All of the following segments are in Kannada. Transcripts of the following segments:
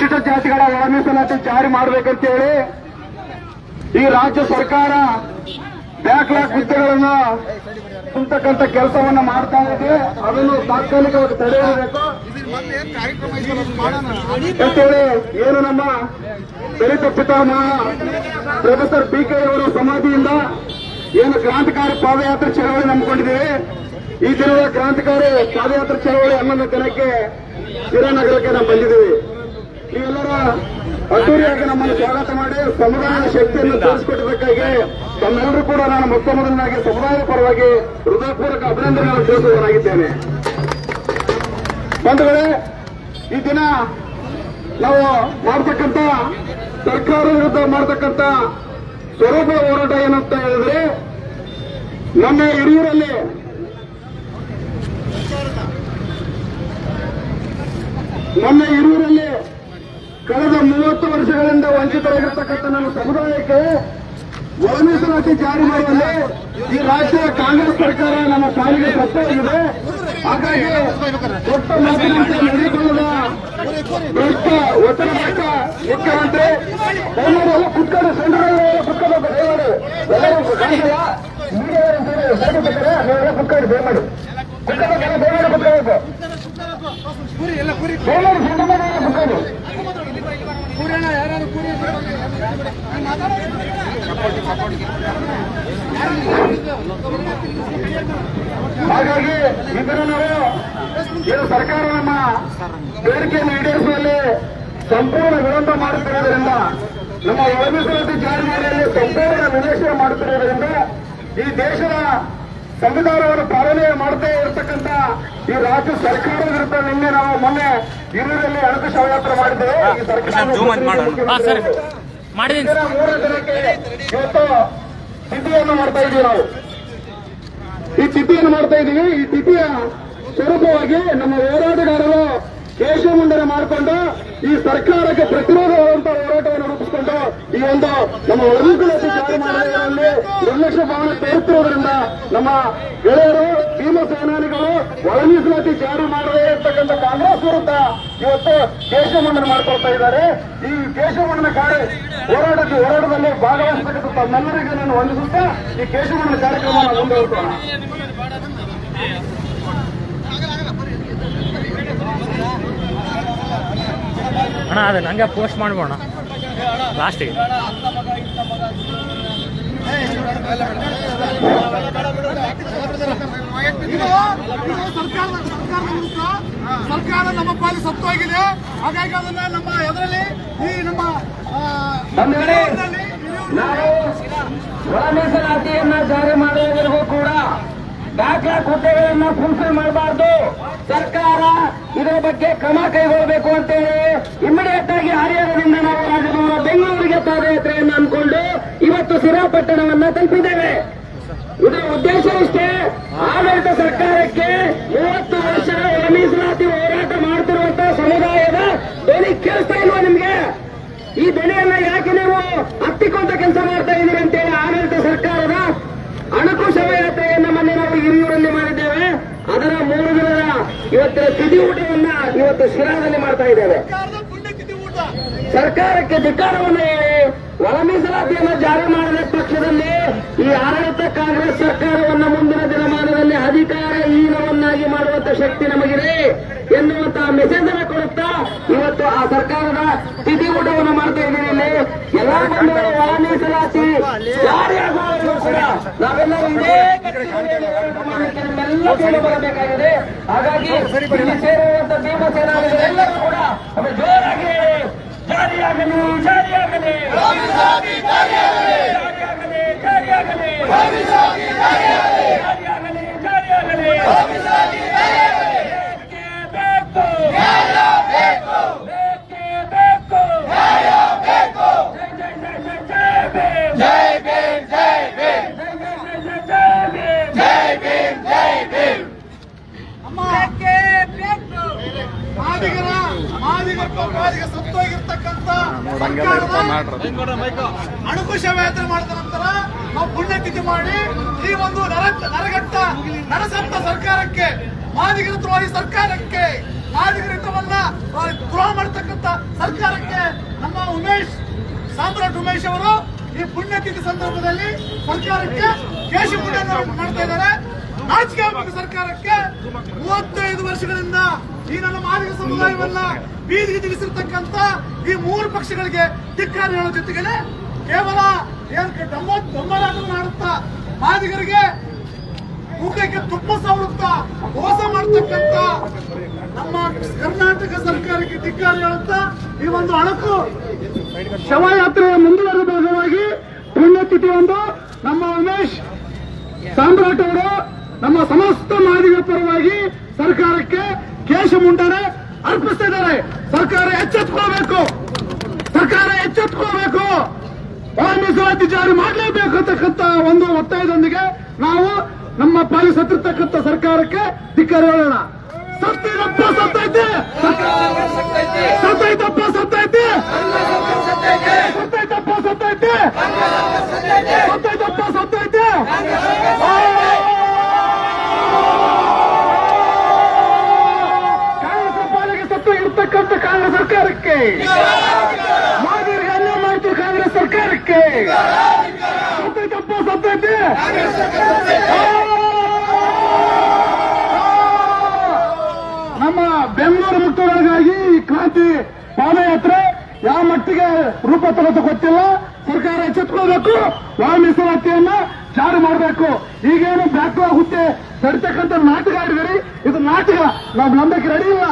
ಪರಿಶಿಷ್ಟ ಜಾತಿಗಳ ಒಳ ಮೀಸಲಾತಿ ಜಾರಿ ಮಾಡಬೇಕಂತೇಳಿ ಈ ರಾಜ್ಯ ಸರ್ಕಾರ ಬ್ಯಾಕ್ಲಾಗ್ ಹುದ್ದೆಗಳನ್ನ ಕುಂತಕ್ಕಂಥ ಕೆಲಸವನ್ನ ಮಾಡ್ತಾ ಇದೆ. ಅದನ್ನು ತಾತ್ಕಾಲಿಕವಾಗಿ ತಡೆಯಬೇಕು. ಅಂತೇಳಿ ಏನು ನಮ್ಮ ದಲಿತ ಪಿತಾಮಹ ಪ್ರೊಫೆಸರ್ ಬಿ ಕೆ ಅವರ ಸಮಾಧಿಯಿಂದ ಏನು ಕ್ರಾಂತಿಕಾರಿ ಪಾದಯಾತ್ರೆ ಚಳವಳಿ ನಂಬಿಕೊಂಡಿದ್ದೀವಿ ಈ ದಿನದ ಕ್ರಾಂತಿಕಾರಿ ಪಾದಯಾತ್ರೆ ಚಳವಳಿ ಹನ್ನೊಂದು ದಿನಕ್ಕೆ ಹಿರಾನಗರಕ್ಕೆ ನಾವು ಬಂದಿದ್ದೀವಿ. ನೀವೆಲ್ಲರ ಅದ್ದೂರಿಯಾಗಿ ನಮ್ಮನ್ನು ಸ್ವಾಗತ ಮಾಡಿ ಸಮುದಾಯದ ಶಕ್ತಿಯನ್ನು ತೋರಿಸಿಕೊಟ್ಟಿದ್ದಕ್ಕಾಗಿ ತಮ್ಮೆಲ್ಲರೂ ಕೂಡ ನಾನು ಮೊತ್ತ ಮೊದಲನಾಗಿ ಸಮುದಾಯದ ಪರವಾಗಿ ಹೃದಯಪೂರ್ವಕ ಅಭಿನಂದನೆಗಳನ್ನು ತಿಳಿಸುವವರಾಗಿದ್ದೇನೆ ಬಂಧುಗಳೇ ಈ ದಿನ ನಾವು ಮಾಡ್ತಕ್ಕಂಥ ಸರ್ಕಾರ ವಿರುದ್ಧ ಮಾಡ್ತಕ್ಕಂಥ ಸ್ವರೂಪ ಹೋರಾಟ ಏನಂತ ಹೇಳಿದ್ರೆ ನಮ್ಮ ಹಿರಿಯೂರಲ್ಲಿ ನಮ್ಮ ಹಿರಿಯೂರಲ್ಲಿ ಕಳೆದ ಮೂವತ್ತು ವರ್ಷಗಳಿಂದ ವಂಚಿತರಾಗಿರ್ತಕ್ಕಂಥ ನಮ್ಮ ಸಮುದಾಯಕ್ಕೆ ಒಳಮೀಸಲಾತಿ ಜಾರಿ ಮಾಡುವಲ್ಲಿ ಈ ರಾಜ್ಯದ ಕಾಂಗ್ರೆಸ್ ಸರ್ಕಾರ ನಮ್ಮ ಪಾಲಿಗೆ ಸತ್ತಾಗಿದೆ ಹಾಗಾಗಿ ದೊಡ್ಡ ಮಾತಿನಂತೆ ನಡೆದುಕೊಳ್ಳದ ಭ್ರಷ್ಟ, ಒತ್ತಡ ಭ್ರಷ್ಟ ಮುಖ್ಯಮಂತ್ರಿ ಎಲ್ಲರೂ ಎಲ್ಲ ಕುತ್ಕೊಂಡು ಸಂಘಟನೆ ದಯಮಾಡಿ ಎಲ್ಲರೂ ಕುತ್ಕೊಂಡು ದಯಮಾಡಿ ಕುತ್ಕೋಬೇಕೆಲ್ಲ ಇದನ್ನು ನಾವು ಸರ್ಕಾರ ನಮ್ಮ ಬೇಡಿಕೆಯನ್ನು ಈಡೇರಿಸುವಲ್ಲಿ ಸಂಪೂರ್ಣ ವಿಳಂಬ ಮಾಡುತ್ತಿರುವುದರಿಂದ ನಮ್ಮ ಒಳ ಮೀಸಲಾತಿ ಜಾರಿ ಮಾಡುವಲ್ಲಿ ಸಂಪೂರ್ಣ ವಿವೇಚನೆ ಮಾಡುತ್ತಿರುವುದರಿಂದ ಈ ದೇಶದ ಸಂವಿಧಾನವನ್ನು ಪಾಲನೆ ಮಾಡ್ತಾ ಇರತಕ್ಕಂತ ಈ ರಾಜ್ಯ ಸರ್ಕಾರದ ವಿರುದ್ಧ ನಿನ್ನೆ ನಾವು ಮೊನ್ನೆ ಹಿರಿಯೂರಲ್ಲಿ ಅಣಕು ಶವಯಾತ್ರೆ ಮಾಡಿದ್ದೇವೆ. ಈ. ಸರ್ಕಾರ ಮೂರನೇ ದಿನಕ್ಕೆ ಇವತ್ತು ಸಿದ್ಧಿಯನ್ನು ಮಾಡ್ತಾ ಇದ್ದೀವಿ ನಾವು. ಈ ತಿಥಿಯನ್ನು ಮಾಡ್ತಾ ಇದ್ದೀವಿ. ಈ ತಿಥಿಯ ಸ್ವರೂಪವಾಗಿ ನಮ್ಮ ಹೋರಾಟಗಾರರು ಕೇಶಮುಂಡನೆ ಮಾಡಿಕೊಂಡು ಈ ಸರ್ಕಾರಕ್ಕೆ ಪ್ರತಿರೋಧವಾದಂತಹ ಹೋರಾಟವನ್ನು ರೂಪಿಸಿಕೊಂಡು ಈ ಒಂದು ನಮ್ಮ ಒಳಮೀಸಲಾತಿ ಜಾರಿ ನಿರ್ಲಕ್ಷ್ಯ ಭಾವನೆ ತೋರುತ್ತಿರುವುದರಿಂದ ನಮ್ಮ ಗೆಳೆಯರು, ಭೀಮ ಸೇನಾನಿಗಳು, ಒಳ ಮೀಸಲಾತಿ ಜಾರಿ ಮಾಡದೇ ಇರತಕ್ಕಂಥ ಕಾಂಗ್ರೆಸ್ ವಿರುದ್ಧ ಇವತ್ತು ಕೇಶಮುಂಡನೆ ಮಾಡ್ಕೊಳ್ತಾ ಇದ್ದಾರೆ. ಈ ಕೇಶಮುಂಡನ ಕಾರ್ಯ ಹೋರಾಟಕ್ಕೆ ಹೋರಾಟದಲ್ಲಿ ಭಾಗವಹಿಸತಕ್ಕಂಥ ತಮ್ಮೆಲ್ಲರಿಗೂ ನಾನು ವಂದಿಸುತ್ತಾ ಈ ಕೇಶವನ ಕಾರ್ಯಕ್ರಮವನ್ನು ಮುಂದುವರಿಸೋಣ. ಅಣ್ಣ ಅದೇ ನಂಗೆ ಪೋಸ್ಟ್ ಮಾಡ್ಬೋಣ ಲಾಸ್ಟಿಗೆ ಸರ್ಕಾರದ ಸರ್ಕಾರದ ವಿರುದ್ಧ ಸರ್ಕಾರ ನಮ್ಮ ಪಾಲಿ ಸತ್ತೋಗಿದೆ. ಹಾಗಾಗಿ ಅದನ್ನ ನಮ್ಮ ಎದರಲ್ಲಿ ಈ ನಮ್ಮ ನಾವು ಒಳ ಮೀಸಲಾತಿಯನ್ನ ಜಾರಿ ಮಾಡುವವರೆಗೂ ಕೂಡ ದಾಖಲಾ ಹುದ್ದೆಗಳನ್ನ ಫುಲ್ಫಿಲ್ ಮಾಡಬಾರ್ದು. ಸರ್ಕಾರ ಇದರ ಬಗ್ಗೆ ಕ್ರಮ ಕೈಗೊಳ್ಳಬೇಕು ಅಂತೇಳಿ ಇಮಿಡಿಯೇಟ್ ಆಗಿ ಹರಿಹರದಿಂದ ನಾವು ಬೆಂಗಳೂರಿಗೆ ಪಾದಯಾತ್ರೆಯನ್ನು ಅಂದ್ಕೊಂಡು ಇವತ್ತು ಸಿರಾಪಟ್ಟಣವನ್ನ ತಲುಪಿದ್ದೇವೆ. ಇದರ ಉದ್ದೇಶ ಇಷ್ಟೇ ಆಡಳಿತ ಸರ್ಕಾರಕ್ಕೆ ಮೂವತ್ತು ವರ್ಷ ಒಳ ಮೀಸಲಾತಿ ಹೋರಾಟ ಮಾಡ್ತಿರುವಂತಹ ಸಮುದಾಯದ ಧ್ವನಿ ಕೇಳಿಸ್ತಾ ಇಲ್ವಾ ನಿಮ್ಗೆ ಈ ಬೆಳೆಯನ್ನ ಯಾಕೆ ನೀವು ಹತ್ತಿಕೊಂಡ ಕೆಲಸ ಮಾಡ್ತಾ ಇದ್ದೀರಿ ಅಂತೇಳಿ ಆಡಳಿತ ಸರ್ಕಾರದ ಅಣಕು ಶವಯಾತ್ರೆಯನ್ನ ಮೊನ್ನೆ ನಾವು ಹಿರಿಯೂರಲ್ಲಿ ಮಾಡಿದ್ದೇವೆ ಅದರ ಮೂರು ದಿನದ ಇವತ್ತಿನ ತಿಥಿ ಊಟವನ್ನ ಇವತ್ತು ಶಿರಾದಲ್ಲಿ ಮಾಡ್ತಾ ಇದ್ದೇವೆ. ಸರ್ಕಾರಕ್ಕೆ ಧಿಕ್ಕಾರವನ್ನು ಹೇಳಿ ಒಳ ಮೀಸಲಾತಿಯನ್ನು ಜಾರಿ ಮಾಡಿದ ಪಕ್ಷದಲ್ಲಿ ಈ ಆಡಳಿತ ಕಾಂಗ್ರೆಸ್ ಸರ್ಕಾರವನ್ನು ಮುಂದಿನ ದಿನಮಾನದಲ್ಲಿ ಅಧಿಕಾರ ಹೀನವನ್ನಾಗಿ ಮಾಡುವಂತ ಶಕ್ತಿ ನಮಗಿದೆ ಎನ್ನುವಂತಹ ಮೆಸೇಜ್ ಅನ್ನು ಕೊಡುತ್ತಾ ಇವತ್ತು ಆ ಸರ್ಕಾರದ ತಿಥಿ ಊಟವನ್ನು ಮಾಡ್ತಾ ಇದ್ದೀರಿ ಇಲ್ಲಿ. ಎಲ್ಲಾ ಬಂಧುಗಳು ಒಳ ಮೀಸಲಾತಿ ಜಾರಿಯಾಗುವ ನಾವೆಲ್ಲ ನಾವೆಲ್ಲರೂ ಬರಬೇಕಾಗಿದೆ. ಹಾಗಾಗಿ ಭೀಮಸೇನಾ ಭೀಮಸೇನಾನಿಗಳೆಲ್ಲರೂ ಕೂಡ ಒಮ್ಮೆ ಜೋರಾಗಿ ಹೇಳಿ ಜಾರಿಯಾಗಲಿ ಜಾರಿಯಾಗಲಿ ಜಾರಿಯಾಗಲಿ ಜಾರಿಯಾಗಲಿ ಜಾರಿಯಾಗಲಿ ಜಾರಿಯಾಗಲಿ ಬೇಕೇ ಬೇಕು ಬೇಕೇ ಬೇಕು ಜೈ ಜೈ ಜೈ ಜೈ ಭೀಮ್. ಜೈ ಜೈ ಜೈ ಭೀಮ್. ನಮ್ಮ ಮಾದಿಗರ ಮಾದಿಗರ ಮಾದಿಗ ಸತ್ತೋಗಿರ್ತಕ್ಕಂಥ ಸರ್ಕಾರದ ಅಣುಕು ಯಾತ್ರೆ ಮಾಡಿದ ನಂತರ ನಾವು ಪುಣ್ಯತಿಥಿ ಮಾಡಿ ಈ ಒಂದು ನರ ನರಗಟ್ಟ ನರಸಂತ ಸರ್ಕಾರಕ್ಕೆ ದ್ರೋಹಿ ಸರ್ಕಾರಕ್ಕೆ, ಮಾದಿಗರ ದ್ರೋಹ ಮಾಡತಕ್ಕಂತ ಸರ್ಕಾರಕ್ಕೆ ನಮ್ಮ ಉಮೇಶ್, ಸಾಮ್ರಾಟ್ ಉಮೇಶ್ ಅವರು ಈ ಪುಣ್ಯತಿಥಿ ಸಂದರ್ಭದಲ್ಲಿ ಸರ್ಕಾರಕ್ಕೆ ಕೇಶಿ ಮಾಡ್ತಾ ಇದ್ದಾರೆ. ಆಗ್ಬೇಕು ಸರ್ಕಾರಕ್ಕೆ. ಮೂವತ್ತೈದು ವರ್ಷಗಳಿಂದ ಈ ನನ್ನ ಮಾದಿಗ ಸಮುದಾಯವನ್ನ ಬೀದಿಗೆ ತಿಳಿಸಿರ್ತಕ್ಕಂತ ಈ ಮೂರು ಪಕ್ಷಗಳಿಗೆ ಧಿಕ್ಕಾರ ಹೇಳೋ ಜೊತೆಗೆ ಕೇವಲ ಏನ್ ಡಮ್ಮ ಮಾಡುತ್ತಾ ಮಾದಿಗರಿಗೆ ಮುಖಕ್ಕೆ ತುಪ್ಪ ಸವರುತ್ತಾ ಮೋಸ ಮಾಡ್ತಕ್ಕಂತ ನಮ್ಮ ಕರ್ನಾಟಕ ಸರ್ಕಾರಕ್ಕೆ ಧಿಕ್ಕಾರ ಹೇಳುತ್ತಾ ಈ ಒಂದು ಅಣಕು ಶವಯಾತ್ರೆಯ ಮುಂದುವರೆದ ಭಾಗವಾಗಿ ಪುಣ್ಯತಿಥಿ ಒಂದು ನಮ್ಮ ಉಮೇಶ್ ಸಾಮ್ರಾಟ್ ಅವರು ನಮ್ಮ ಸಮಸ್ತ ಮಾದಿಗ ಪರವಾಗಿ ಸರ್ಕಾರಕ್ಕೆ ಕೇಶ ಮುಂಡನೆ ಅರ್ಪಿಸ್ತಾ ಇದ್ದಾರೆ ಸರ್ಕಾರ ಎಚ್ಚೆತ್ಕೋಬೇಕು ಸರ್ಕಾರ ಎಚ್ಚೆತ್ಕೋಬೇಕು ಮೀಸಲಾತಿ ಜಾರಿ ಮಾಡಲೇಬೇಕು ಅಂತಕ್ಕಂಥ ಒಂದು ಒತ್ತಾಯದೊಂದಿಗೆ ನಾವು ನಮ್ಮ ಪಾಲಿ ಸತ್ತಿರ್ತಕ್ಕಂಥ ಸರ್ಕಾರಕ್ಕೆ ಧಿಕ್ಕಾರ ಹೇಳೋಣ. ಸತ್ತಿದಪ್ಪ ಸತ್ತೈತೆ. ಸತ್ತೈತಪ್ಪ ಸತ್ತೈತೆ. ನಮ್ಮ ಬೆಂಗಳೂರು ಮುಕ್ತರಾಗಿ ಈ ಕ್ರಾಂತಿ ಪಾದಯಾತ್ರೆ ಯಾವ ಮಟ್ಟಿಗೆ ರೂಪ ತಗೋದು ಗೊತ್ತಿಲ್ಲ. ಸರ್ಕಾರ ಎಚ್ಚೆತ್ಕೊಳ್ಬೇಕು. ಯಾವ ಮೀಸಲಾತಿಯನ್ನ ಜಾರಿ ಮಾಡಬೇಕು. ಈಗೇನು ಬ್ಯಾಕ್ಲಾಗ್ ಹುದ್ದೆ ನಡೀತಕ್ಕಂಥ ನಾಟಕ ಆಡಿದಿರಿ ಇದು ನಾಟಕ. ನಾವು ನಂಬಕ್ಕೆ ರೆಡಿ ಇಲ್ಲ.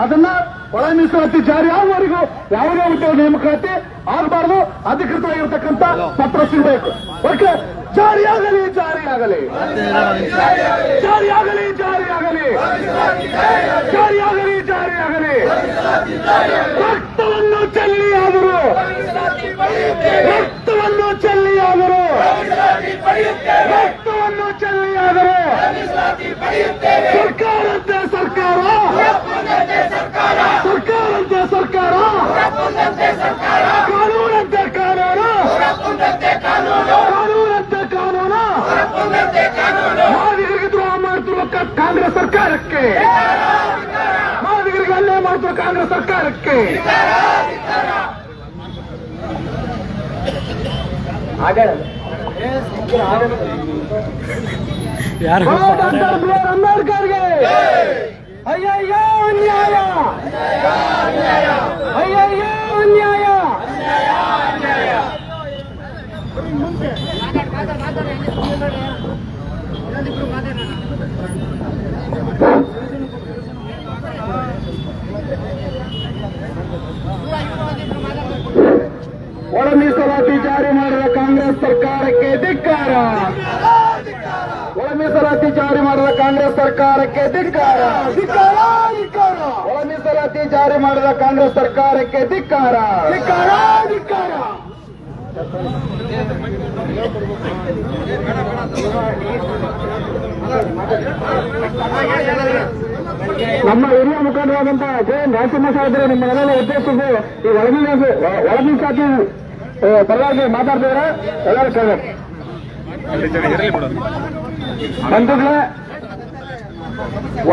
ಅದನ್ನ ಒಳ ಮೀಸಲಾತಿ ಜಾರಿ ಆಗುವವರೆಗೂ ಯಾವುದೇ ಉದ್ಯೋಗ ನೇಮಕಾತಿ ಆಗಬಾರದು. ಅಧಿಕೃತವಾಗಿರ್ತಕ್ಕಂಥ ಪತ್ರ ಸಿಗಬೇಕು. ಓಕೆ? ಜಾರಿಯಾಗಲಿ ಜಾರಿಯಾಗಲಿ ಜಾರಿಯಾಗಲಿ ಜಾರಿಯಾಗಲಿ ಜಾರಿಯಾಗಲಿ ಜಾರಿಯಾಗಲಿ ರಕ್ತವನ್ನು ಚೆಲ್ಲಿಯಾದರು ರಕ್ತವನ್ನು ಚೆಲ್ಲಿಯಾದರು ರಕ್ತವನ್ನು ಚೆಲ್ಲಿಯಾದರು ಸರ್ಕಾರಂತೆ ಸರ್ಕಾರ ಸರ್ಕಾರಂತೆ ಸರ್ಕಾರ ಕಾನೂನಂತೆ ಕಾನೂನು ಕಾನೂನಂತೆ ಕಾನೂನು ಮಾದಿಗರಿಗೆ ದ್ರೋಹ ಮಾಡ್ತಿರುವ ಕ- ಕಾಂಗ್ರೆಸ್ ಸರ್ಕಾರಕ್ಕೆ ಮಾದಿಗರಿಗೆ ಅನ್ಯಾಯ ಮಾಡ್ತಾರೆ ಕಾಂಗ್ರೆಸ್ ಸರ್ಕಾರಕ್ಕೆ. ಅಂಬೇಡ್ಕರ್ಗೆ. ಅಯ್ಯಯ್ಯೋ ಅನ್ಯಾಯ. ಅಯ್ಯಯ್ಯೋ ಅನ್ಯಾಯ ಒಳ ಮೀಸಲಾತಿ ಜಾರಿ ಮಾಡಿದ ಕಾಂಗ್ರೆಸ್ ಸರ್ಕಾರಕ್ಕೆ ಧಿಕ್ಕಾರ ಒಳ ಮೀಸಲಾತಿ ಜಾರಿ ಮಾಡಿದ ಕಾಂಗ್ರೆಸ್ ಸರ್ಕಾರಕ್ಕೆ ಧಿಕ್ಕಾರ. ಒಳ ಮೀಸಲಾತಿ ಜಾರಿ ಮಾಡಿದ ಕಾಂಗ್ರೆಸ್ ಸರ್ಕಾರಕ್ಕೆ ಧಿಕ್ಕಾರ. ಧಿಕ್ಕಾರ ನಮ್ಮ ಹಿರಿಯ ಮುಖಂಡರಾದಂತಹ ಜೆ ನರಸಿಂಹ ಸಾಹೇಬ್ರೆ ನಿಮ್ಮ ಮನೆಯಲ್ಲಿ ಉದ್ದೇಶಿಸಿ ಈ ಒಳಗಿನ ಒಳಗಿನ ಪರವಾಗಿ ಮಾತಾಡ್ತಿದ್ರೆ ಎಲ್ಲರೂ ಕೇಳಬೇಕು ಬಂಧುಗಳೇ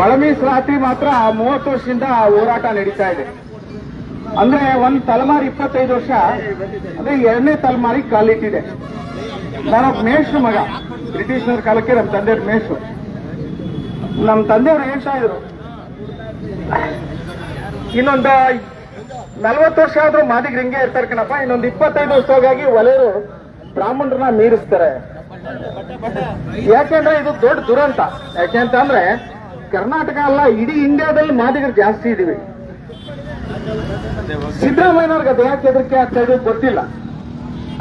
ಒಳ ಮೀಸಲಾತಿ ಮಾತ್ರ ಮೂವತ್ತು ವರ್ಷದಿಂದ ಹೋರಾಟ ನಡೀತಾ ಇದೆ. ಅಂದ್ರೆ ಒಂದ್ ತಲೆಮಾರಿ ಇಪ್ಪತ್ತೈದು ವರ್ಷ, ಅಂದ್ರೆ ಎರಡನೇ ತಲೆಮಾರಿ ಕಾಲಿಟ್ಟಿದೆ. ನಾನೊಬ್ಬ ಮೇಷ್ಟ್ರು ಮಗ ಬ್ರಿಟಿಷರ ಕಾಲಕ್ಕೆ ನಮ್ಮ ತಂದೆಯವ್ರ ಮೇಷು ನಮ್ಮ ತಂದೆಯವ್ರು ಹೇಳ್ತಾ ಇದ್ರು ಇನ್ನೊಂದು ನಲ್ವತ್ತು ವರ್ಷ ಆದ್ರೂ ಮಾದಿಗ್ರಿಂಗೆ ಇರ್ತಾರೆ ಕಣಪ್ಪ. ಇನ್ನೊಂದು ಇಪ್ಪತ್ತೈದು ವರ್ಷವಾಗಿ ಒಲೆಯರು ಬ್ರಾಹ್ಮಣರನ್ನ ಮೀರಿಸ್ತಾರೆ. ಯಾಕೆಂದ್ರೆ ಇದು ದೊಡ್ಡ ದುರಂತ. ಯಾಕೆಂತಂದ್ರೆ ಕರ್ನಾಟಕ ಅಲ್ಲ, ಇಡೀ ಇಂಡಿಯಾದಲ್ಲಿ ಮಾದಿಗರು ಜಾಸ್ತಿ ಇದೀವಿ. ಸಿದ್ದರಾಮಯ್ಯನವ್ರಿಗೆ ಅದು ಯಾಕೆ ಹೆದರಿಕೆ ಆಗ್ತಾ ಗೊತ್ತಿಲ್ಲ.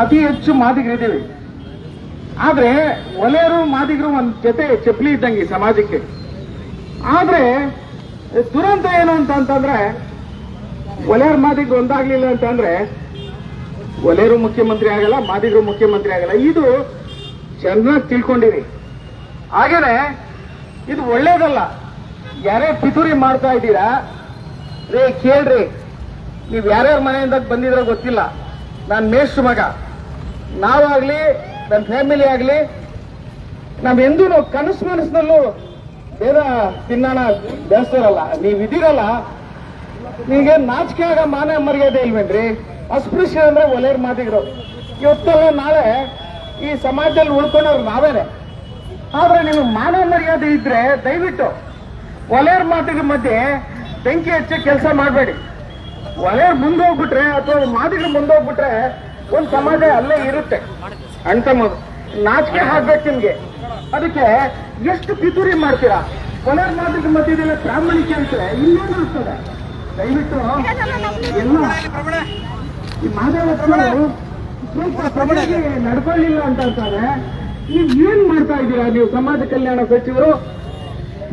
ಅತಿ ಹೆಚ್ಚು ಮಾದಿಗರು ಇದೀವಿ. ಆದ್ರೆ ಒಲೆಯರು ಮಾದಿಗರು ಒಂದ್ ಜೊತೆ ಚಪ್ಪಲಿ ಇದ್ದಂಗೆ ಸಮಾಜಕ್ಕೆ. ಆದ್ರೆ ದುರಂತ ಏನು ಅಂತ ಅಂತಂದ್ರೆ ಒಲೆಯರ್ ಮಾದಿಗರು ಒಂದಾಗ್ಲಿಲ್ಲ ಅಂತಂದ್ರೆ ಒಲೆಯರು ಮುಖ್ಯಮಂತ್ರಿ ಆಗಲ್ಲ, ಮಾದಿಗರು ಮುಖ್ಯಮಂತ್ರಿ ಆಗಲ್ಲ. ಇದು ಚೆನ್ನಾಗಿ ತಿಳ್ಕೊಂಡಿರಿ. ಹಾಗೇನೆ, ಇದು ಒಳ್ಳೇದಲ್ಲ. ಯಾರೇ ಪಿತೂರಿ ಮಾಡ್ತಾ ಇದ್ದೀರಾ, ರೇ, ಕೇಳ್ರಿ. ನೀವ್ ಯಾರ್ಯಾರ ಮನೆಯಿಂದ ಬಂದಿದ್ರೆ ಗೊತ್ತಿಲ್ಲ. ನಾನ್ ಮೇಷ್ಟ್ರ ಮಗ. ನಾವಾಗ್ಲಿ ನನ್ನ ಫ್ಯಾಮಿಲಿ ಆಗ್ಲಿ ಎಂದೂ ಕನಸು ಮನಸ್ಸಿನಲ್ಲೂ ಬೇರೆ ತಿನ್ನೋಣ ಬೆಳೆಸ್ತಾರಲ್ಲ ನೀವ್ ಇದೀರಲ್ಲ ನಿಮಗೆ ನಾಚಿಕೆ ಆಗ ಮಾನ ಮರ್ಯಾದೆ ಇಲ್ವೇನ್ರಿ? ಅಸ್ಪೃಶ್ಯ ಅಂದ್ರೆ ಒಲೆಯರ್ ಮಾತಿದ್ರು. ಇವತ್ತಲ್ಲ ನಾಳೆ ಈ ಸಮಾಜದಲ್ಲಿ ಉಳ್ಕೊಂಡವ್ರು ನಾವೇನೆ. ಆದ್ರೆ ನೀವು ಮಾನವ ಮರ್ಯಾದೆ ಇದ್ರೆ ದಯವಿಟ್ಟು ಒಲೆಯರ್ ಮಾತಿಗೆ ಮಧ್ಯೆ ಬೆಂಕಿ ಹಚ್ಚಿ ಕೆಲಸ ಮಾಡಬೇಡಿ. ಒಲೆಯರ್ ಮುಂದೆ ಹೋಗ್ಬಿಟ್ರೆ ಅಥವಾ ಮಾತಿಗೆ ಮುಂದೆ ಹೋಗ್ಬಿಟ್ರೆ ಒಂದು ಸಮಾಜ ಅಲ್ಲೇ ಇರುತ್ತೆ. ಅಣ್ತಮ್ಮದು ನಾಚಿಕೆ ಹಾಕ್ಬೇಕು ನಿಮ್ಗೆ. ಅದಕ್ಕೆ ಎಷ್ಟು ಪಿತೂರಿ ಮಾಡ್ತೀರಾ? ಒಲೆಯರ್ ಮಾತಿಗೆ ಮಧ್ಯದಲ್ಲಿ ಪ್ರಾಮಾಣಿಕೆ ಅಂತಾರೆ ಇನ್ನೇನು ಇರ್ತದೆ? ದಯವಿಟ್ಟು ಎಲ್ಲ ಈ ಮಾದೇವಪ್ಪನವರು ನಡ್ಕೊಳ್ಳಿಲ್ಲ ಅಂತ ಅಂತಾರೆ. ನೀವ್ ಏನ್ ಮಾಡ್ತಾ ಇದ್ದೀರಾ? ನೀವು ಸಮಾಜ ಕಲ್ಯಾಣ ಸಚಿವರು?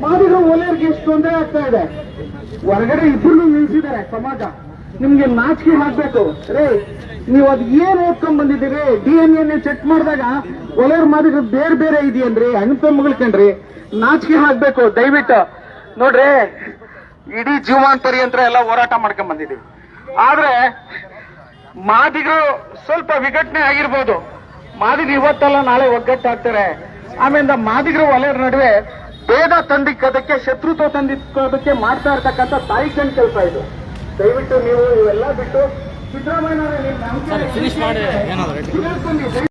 ಮಾದಿಗ ಓಲೆಯರ್ಗೆ ಎಷ್ಟು ತೊಂದರೆ ಆಗ್ತಾ ಇದೆ? ಹೊರಗಡೆ ಇಬ್ಬರು ನಿಲ್ಸಿದ್ದಾರೆ ಸಮಾಜ. ನಿಮ್ಗೆ ನಾಚಿಕೆ ಹಾಕ್ಬೇಕು ರೇ, ನೀವು ಅದ್ ಏನ್ ಓದ್ಕೊಂಡ್ ಬಂದಿದ್ದೀರಿ? ಡಿ ಎನ್ ಎನ್ ಚೆಕ್ ಮಾಡಿದಾಗ ಒಲೆಯರ್ ಮಾದಿಗ ಬೇರೆ ಬೇರೆ ಇದೆಯನ್ರಿ ತಮ್ಮಗಳು ಕಣ್ರಿ ನಾಚಿಕೆ ಹಾಕ್ಬೇಕು ದಯವಿಟ್ಟು. ನೋಡ್ರಿ, ಇಡೀ ಜೀವಾಂತರಿ ಅಂತ ಎಲ್ಲ ಹೋರಾಟ ಮಾಡ್ಕೊಂಡ್ ಬಂದಿದ್ದೀವಿ. ಆದ್ರೆ ಮಾದಿಗರು ಸ್ವಲ್ಪ ವಿಘಟನೆ ಆಗಿರ್ಬೋದು. ಮಾದಿಗ ಇವತ್ತಲ್ಲ ನಾಳೆ ಒಗ್ಗಟ್ಟಾಗ್ತಾರೆ. ಆಮೇಲೆ ಮಾದಿಗರು ವಲಯರ ನಡುವೆ ಭೇದ ತಂದಿಕ್ಕದಕ್ಕೆ ಶತ್ರುತ್ವ ತಂದಿಕ್ಕೋದಕ್ಕೆ ಮಾಡ್ತಾ ಇರ್ತಕ್ಕಂಥ ತಾಯಿ ಕಣ್ ಕೆಲಸ ಇದು. ದಯವಿಟ್ಟು ನೀವು ಇವೆಲ್ಲ ಬಿಟ್ಟು ಸಿದ್ದರಾಮಯ್ಯ